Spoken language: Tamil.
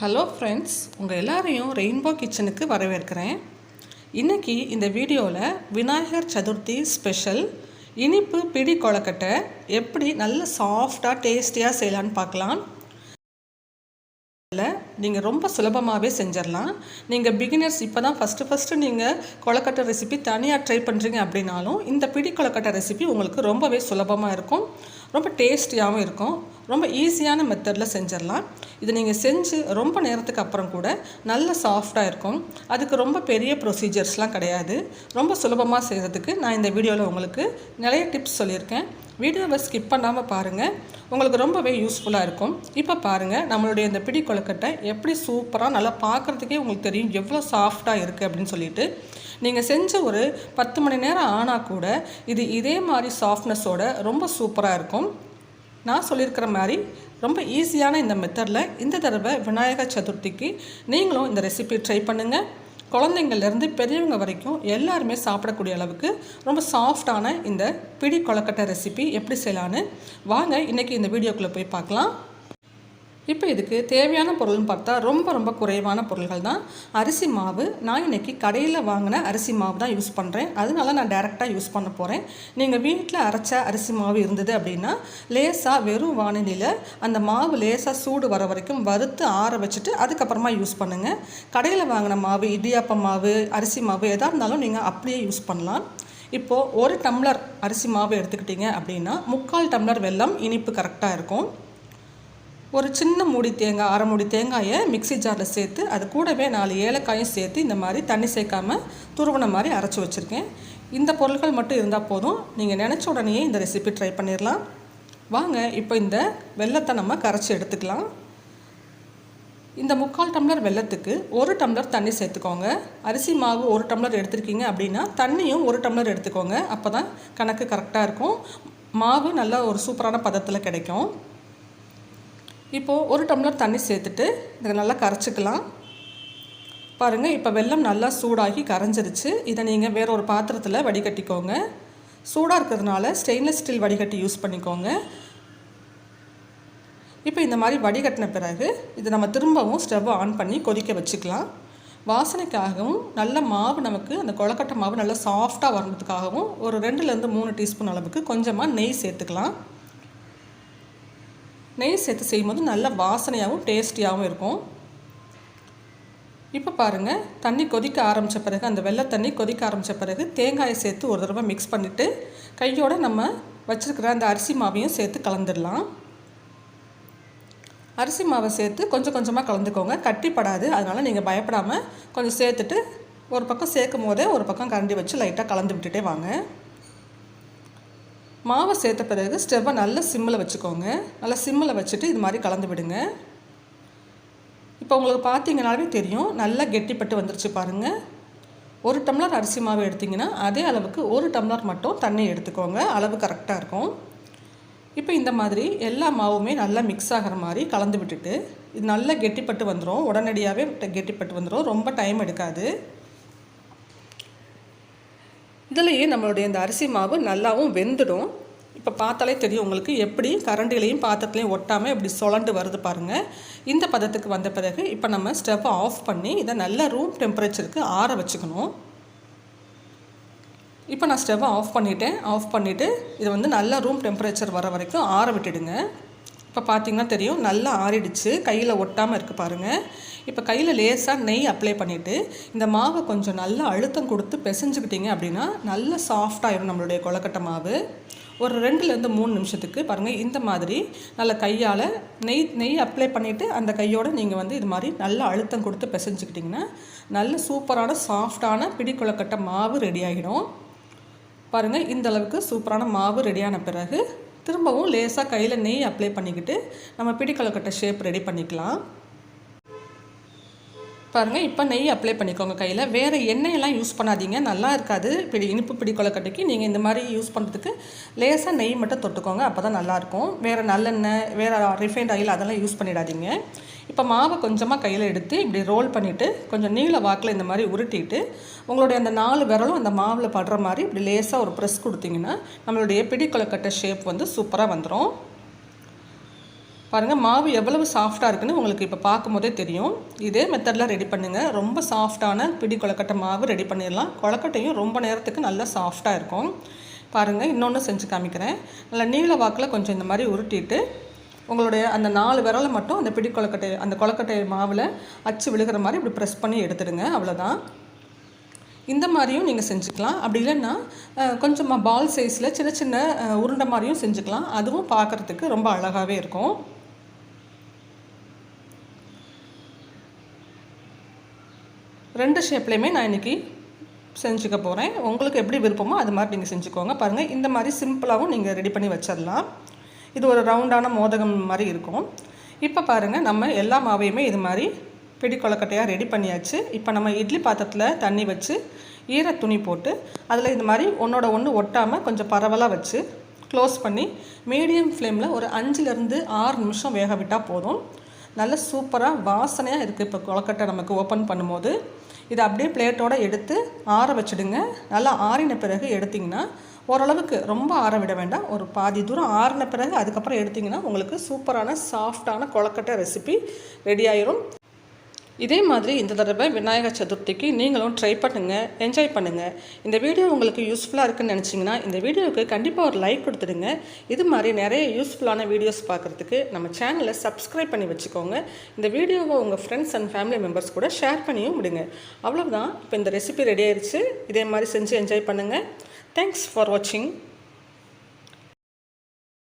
ஹலோ ஃப்ரெண்ட்ஸ் உங்கள் எல்லாரையும் ரெயின்போ கிச்சனுக்கு வரவேற்கிறேன். இன்றைக்கி இந்த வீடியோவில் விநாயகர் சதுர்த்தி ஸ்பெஷல் இனிப்பு பிடி கொழக்கட்டை எப்படி நல்ல சாஃப்டாக டேஸ்டியாக செய்யலான்னு பார்க்கலாம். நீங்கள் ரொம்ப சுலபமாகவே செஞ்சிடலாம் நீங்கள் பிகினர்ஸ் இப்போ தான் ஃபஸ்ட்டு ஃபஸ்ட்டு நீங்கள் கொலக்கட்டை ரெசிபி தனியாக ட்ரை பண்ணுறீங்க அப்படின்னாலும் இந்த பிடி கொலக்கட்டை ரெசிபி உங்களுக்கு ரொம்பவே சுலபமாக இருக்கும். ரொம்ப டேஸ்டியாகவும் இருக்கும். ரொம்ப ஈஸியான மெத்தடில் செஞ்சிடலாம் இது நீங்கள் செஞ்சு ரொம்ப நேரத்துக்கு அப்புறம் கூட நல்ல சாஃப்டாக இருக்கும். அதுக்கு ரொம்ப பெரிய ப்ரொசீஜர்ஸ்லாம் கிடையாது. ரொம்ப சுலபமாக செய்கிறதுக்கு நான் இந்த வீடியோவில் உங்களுக்கு நிறைய டிப்ஸ் சொல்லியிருக்கேன். வீடியோவை ஸ்கிப் பண்ணாமல் பாருங்கள் உங்களுக்கு ரொம்பவே யூஸ்ஃபுல்லாக இருக்கும். இப்போ பாருங்கள் நம்மளுடைய இந்த பிடி கொழுக்கட்டை எப்படி சூப்பராக நல்லா பார்க்குறதுக்கே உங்களுக்கு தெரியும். எவ்வளோ சாஃப்டாக இருக்குது அப்படின்னு சொல்லிட்டு. நீங்கள் செஞ்ச ஒரு பத்து மணி நேரம் ஆனால் கூட இது இதே மாதிரி சாஃப்ட்னஸோட ரொம்ப சூப்பராக இருக்கும். நான் சொல்லியிருக்கிற மாதிரி ரொம்ப ஈஸியான இந்த மெத்தடில் இந்த தடவை விநாயகர் சதுர்த்திக்கு நீங்களும் இந்த ரெசிபி ட்ரை பண்ணுங்கள் குழந்தைங்கள்லேருந்து பெரியவங்க வரைக்கும் எல்லாருமே சாப்பிடக்கூடிய அளவுக்கு ரொம்ப சாஃப்டான இந்த பிடி கொழக்கட்டை ரெசிபி எப்படி செய்யலான்னு வாங்க இன்றைக்கி இந்த வீடியோக்குள்ளே போய் பார்க்கலாம். இப்போ இதுக்கு தேவையான பொருள்னு பார்த்தா ரொம்ப ரொம்ப குறைவான பொருள்கள் தான். அரிசி மாவு நான் இன்றைக்கி கடையில் வாங்கின அரிசி மாவு தான் யூஸ் பண்ணுறேன் அதனால நான் டேரெக்டாக யூஸ் பண்ண போகிறேன் நீங்கள் வீட்டில் அரைச்ச அரிசி மாவு இருந்தது அப்படின்னா லேசாக வெறும் வானிலையில் அந்த மாவு லேசாக சூடு வர வரைக்கும் வறுத்து ஆற வச்சுட்டு அதுக்கப்புறமா யூஸ் பண்ணுங்கள் கடையில் வாங்கின மாவு இடியாப்ப மாவு அரிசி மாவு எதாக இருந்தாலும் நீங்கள் அப்படியே யூஸ் பண்ணலாம். இப்போது ஒரு டம்ளர் அரிசி மாவு எடுத்துக்கிட்டிங்க அப்படின்னா முக்கால் டம்ளர் வெல்லம் இனிப்பு கரெக்டாக இருக்கும். ஒரு சின்ன மூடி தேங்காய் அரை மூடி தேங்காயை மிக்சி ஜாரில் சேர்த்து அது கூடவே நாலு ஏலக்காயும் சேர்த்து இந்த மாதிரி தண்ணி சேர்க்காம துருவன மாதிரி அரைச்சி வச்சுருக்கேன். இந்த பொருட்கள் மட்டும் இருந்தால் போதும். நீங்கள் நினச்ச உடனேயே இந்த ரெசிபி ட்ரை பண்ணிடலாம் வாங்க இப்போ இந்த வெள்ளத்தை நம்ம கரைச்சி எடுத்துக்கலாம். இந்த முக்கால் டம்ளர் வெள்ளத்துக்கு ஒரு டம்ளர் தண்ணி சேர்த்துக்கோங்க. அரிசி மாவு ஒரு டம்ளர் எடுத்துருக்கீங்க அப்படின்னா தண்ணியும் ஒரு டம்ளர் எடுத்துக்கோங்க. அப்போ தான் கணக்கு கரெக்டாக இருக்கும். மாவு நல்லா ஒரு சூப்பரான பதத்தில் கிடைக்கும். இப்போது ஒரு டம்ளர் தண்ணி சேர்த்துட்டு இதை நல்லா கரைச்சிக்கலாம். பாருங்கள் இப்போ வெள்ளம் நல்லா சூடாகி கரைஞ்சிருச்சு. இதை நீங்கள் வேற ஒரு பாத்திரத்தில் வடிகட்டிக்கோங்க. சூடாக இருக்கிறதுனால ஸ்டெயின்லெஸ் ஸ்டீல் வடிகட்டி யூஸ் பண்ணிக்கோங்க. இப்போ இந்த மாதிரி வடிகட்டின பிறகு இதை நம்ம திரும்பவும் ஸ்டவ் ஆன் பண்ணி கொதிக்க வச்சுக்கலாம். வாசனைக்காகவும் நல்ல மாவு நமக்கு அந்த கொழக்கட்டை மாவு நல்லா சாஃப்டாக வரணுறதுக்காகவும் ஒரு ரெண்டுலேருந்து மூணு டீஸ்பூன் அளவுக்கு கொஞ்சமாக நெய் சேர்த்துக்கலாம். நெய் சேர்த்து செய்யும்போது நல்ல வாசனையாகவும் டேஸ்டியாகவும் இருக்கும். இப்போ பாருங்கள் தண்ணி கொதிக்க ஆரம்பித்த பிறகு அந்த வெள்ளை தண்ணி கொதிக்க ஆரம்பித்த பிறகு தேங்காயை சேர்த்து ஒரு தடவை மிக்ஸ் பண்ணிவிட்டு கையோடு நம்ம வச்சுருக்கிற அந்த அரிசி மாவையும் சேர்த்து கலந்துடலாம். அரிசி மாவை சேர்த்து கொஞ்சம் கொஞ்சமாக கலந்துக்கோங்க. கட்டிப்படாது. அதனால் நீங்கள் பயப்படாமல் கொஞ்சம் சேர்த்துட்டு ஒரு பக்கம் சேர்க்கும் போதே ஒரு பக்கம் கரண்டி வச்சு லைட்டாக கலந்து விட்டுட்டே வாங்க. மாவை சேர்த்த பிறகு ஸ்டவ்வை நல்ல சிம்மில் வச்சுக்கோங்க. நல்லா சிம்மில் வச்சுட்டு இது மாதிரி கலந்து விடுங்க. இப்போ உங்களுக்கு பார்த்தீங்கனாலே தெரியும். நல்லா கெட்டிப்பட்டு வந்துருச்சு பாருங்கள் ஒரு டம்ளர் அரிசி மாவு எடுத்திங்கன்னா அதே அளவுக்கு ஒரு டம்ளர் மட்டும் தண்ணி எடுத்துக்கோங்க. அளவு கரெக்டாக இருக்கும். இப்போ இந்த மாதிரி எல்லா மாவுமே நல்லா மிக்ஸ் ஆகிற மாதிரி கலந்து விட்டுட்டு இது நல்லா கெட்டிப்பட்டு வந்துடும் உடனடியாகவே கெட்டிப்பட்டு வந்துடும் ரொம்ப டைம் எடுக்காது. இதுலேயே நம்மளுடைய இந்த அரிசி மாவு நல்லாவும் வெந்துடும். இப்போ பார்த்தாலே தெரியும் உங்களுக்கு எப்படி கரண்டிலையும் பாத்திரத்துலையும் ஒட்டாமல் இப்படி சொலண்டு வருது பாருங்கள் இந்த பதத்துக்கு வந்த பிறகு இப்போ நம்ம ஸ்டவ்வை ஆஃப் பண்ணி இதை நல்ல ரூம் டெம்பரேச்சருக்கு ஆற வச்சுக்கணும். இப்போ நான் ஸ்டவ்வை ஆஃப் பண்ணிவிட்டேன் ஆஃப் பண்ணிவிட்டு இதை வந்து நல்ல ரூம் டெம்பரேச்சர் வர வரைக்கும் ஆற விட்டுடுங்க. இப்போ பார்த்தீங்கன்னா தெரியும் நல்லா ஆறிடுச்சு. கையில் ஒட்டாமல் இருக்குது பாருங்கள் இப்போ கையில் லேசாக நெய் அப்ளை பண்ணிவிட்டு இந்த மாவை கொஞ்சம் நல்லா அழுத்தம் கொடுத்து பிசைஞ்சுக்கிட்டிங்க அப்படின்னா நல்ல சாஃப்டாகிடும் நம்மளுடைய கொலக்கட்டை மாவு. ஒரு ரெண்டுலேருந்து மூணு நிமிஷத்துக்கு பாருங்கள் இந்த மாதிரி நல்ல கையால் நெய் நெய் அப்ளை பண்ணிவிட்டு அந்த கையோடு நீங்கள் வந்து இது மாதிரி நல்லா அழுத்தம் கொடுத்து பிசைஞ்சுக்கிட்டிங்கன்னா நல்ல சூப்பரான சாஃப்டான பிடி கொலக்கட்டை மாவு ரெடி ஆகிடும் பாருங்கள் இந்த அளவுக்கு சூப்பரான மாவு ரெடியான பிறகு திரும்பவும் லேசாக கையில் நெய் அப்ளை பண்ணிக்கிட்டு நம்ம பிடி கொலக்கட்டை ஷேப் ரெடி பண்ணிக்கலாம். பாருங்கள் இப்போ நெய் அப்ளை பண்ணிக்கோங்க கையில். வேறு எண்ணெயெல்லாம் யூஸ் பண்ணாதீங்க. நல்லா இருக்காது. பிடி இனிப்பு பிடி கொலக்கட்டைக்கு நீங்கள் இந்த மாதிரி யூஸ் பண்ணுறதுக்கு லேசாக நெய் மட்டும் தொட்டுக்கோங்க அப்போ தான் நல்லாயிருக்கும் வேறு நல்லெண்ணெய் வேறு ரிஃபைண்ட் ஆயில் அதெல்லாம் யூஸ் பண்ணிடாதீங்க. இப்போ மாவை கொஞ்சமாக கையில் எடுத்து இப்படி ரோல் பண்ணிவிட்டு கொஞ்சம் நீள வாக்கில் இந்த மாதிரி உருட்டிட்டு உங்களுடைய அந்த நாலு விரலும் அந்த மாவில் படுற மாதிரி இப்படி லேசாக ஒரு ப்ரெஸ் கொடுத்தீங்கன்னா நம்மளுடைய பிடி கொலக்கட்டை ஷேப் வந்து சூப்பராக வந்துடும் பாருங்கள் மாவு எவ்வளவு சாஃப்டாக இருக்குன்னு உங்களுக்கு இப்போ பார்க்கும்போதே தெரியும். இதே மெத்தடில் ரெடி பண்ணுங்கள் ரொம்ப சாஃப்டான பிடி கொலக்கட்டை மாவு ரெடி பண்ணிடலாம். கொலக்கட்டையும் ரொம்ப நேரத்துக்கு நல்லா சாஃப்டாக இருக்கும். பாருங்கள் இன்னொன்று செஞ்சு காமிக்கிறேன். நல்லா நீல வாக்கில் கொஞ்சம் இந்த மாதிரி உருட்டிட்டு உங்களுடைய அந்த நாலு விரலை மட்டும் அந்த பிடி கொலக்கட்டை அந்த கொலக்கட்டை மாவில் அச்சு விழுகிற மாதிரி இப்படி ப்ரெஸ் பண்ணி எடுத்துடுங்க. அவ்வளோதான் இந்த மாதிரியும் நீங்கள் செஞ்சுக்கலாம். அப்படி இல்லைன்னா கொஞ்சமாக பால் சைஸில் சின்ன சின்ன உருண்டை மாதிரியும் செஞ்சுக்கலாம். அதுவும் பார்க்குறதுக்கு ரொம்ப அழகாகவே இருக்கும். ரெண்டு ஷேப்லேயுமே நான் இன்றைக்கி செஞ்சுக்க போகிறேன் உங்களுக்கு எப்படி விருப்பமோ அது மாதிரி நீங்கள் செஞ்சுக்கோங்க. பாருங்கள் இந்த மாதிரி சிம்பிளாகவும் நீங்கள் ரெடி பண்ணி வச்சிடலாம். இது ஒரு ரவுண்டான மோதகம் மாதிரி இருக்கும். இப்போ பாருங்கள் நம்ம எல்லா மாவையுமே இது மாதிரி பிடி கொலக்கட்டையாக ரெடி பண்ணியாச்சு. இப்போ நம்ம இட்லி பாத்திரத்தில் தண்ணி வச்சு ஈர துணி போட்டு அதில் இது மாதிரி ஒன்றோட ஒன்று ஒட்டாமல் கொஞ்சம் பரவலாக வச்சு க்ளோஸ் பண்ணி மீடியம் ஃப்ளேமில் ஒரு அஞ்சுலேருந்து ஆறு நிமிஷம் வேக விட்டால் போதும். நல்ல சூப்பராக வாசனையாக இருக்குது இப்போ கொலக்கட்டை நமக்கு ஓப்பன் பண்ணும்போது இதை அப்படியே பிளேட்டோடு எடுத்து ஆற வச்சிடுங்க. நல்லா ஆறின பிறகு எடுத்திங்கன்னா ஓரளவுக்கு ரொம்ப ஆற விட வேண்டாம். ஒரு பாதி தூரம் ஆறின பிறகு அதுக்கப்புறம் எடுத்திங்கன்னா உங்களுக்கு சூப்பரான சாஃப்டான கொழக்கட்டை ரெசிபி ரெடி ஆயிரும். இதே மாதிரி இந்த தடவை விநாயகர் சதுர்த்திக்கு நீங்களும் ட்ரை பண்ணுங்கள் என்ஜாய் பண்ணுங்கள் இந்த வீடியோ உங்களுக்கு யூஸ்ஃபுல்லாக இருக்குன்னு நினச்சிங்கன்னா இந்த வீடியோவுக்கு கண்டிப்பாக ஒரு லைக் கொடுத்துடுங்க. இது மாதிரி நிறைய யூஸ்ஃபுல்லான வீடியோஸ் பார்க்குறதுக்கு நம்ம சேனலை சப்ஸ்கிரைப் பண்ணி வச்சுக்கோங்க. இந்த வீடியோவை உங்கள் ஃப்ரெண்ட்ஸ் அண்ட் ஃபேமிலி மெம்பர்ஸ் கூட ஷேர் பண்ணியும் விடுங்க. அவ்வளோதான் இப்போ இந்த ரெசிபி ரெடி ஆயிடுச்சு இதே மாதிரி செஞ்சு என்ஜாய் பண்ணுங்கள் தேங்க்ஸ் ஃபார் வாட்சிங்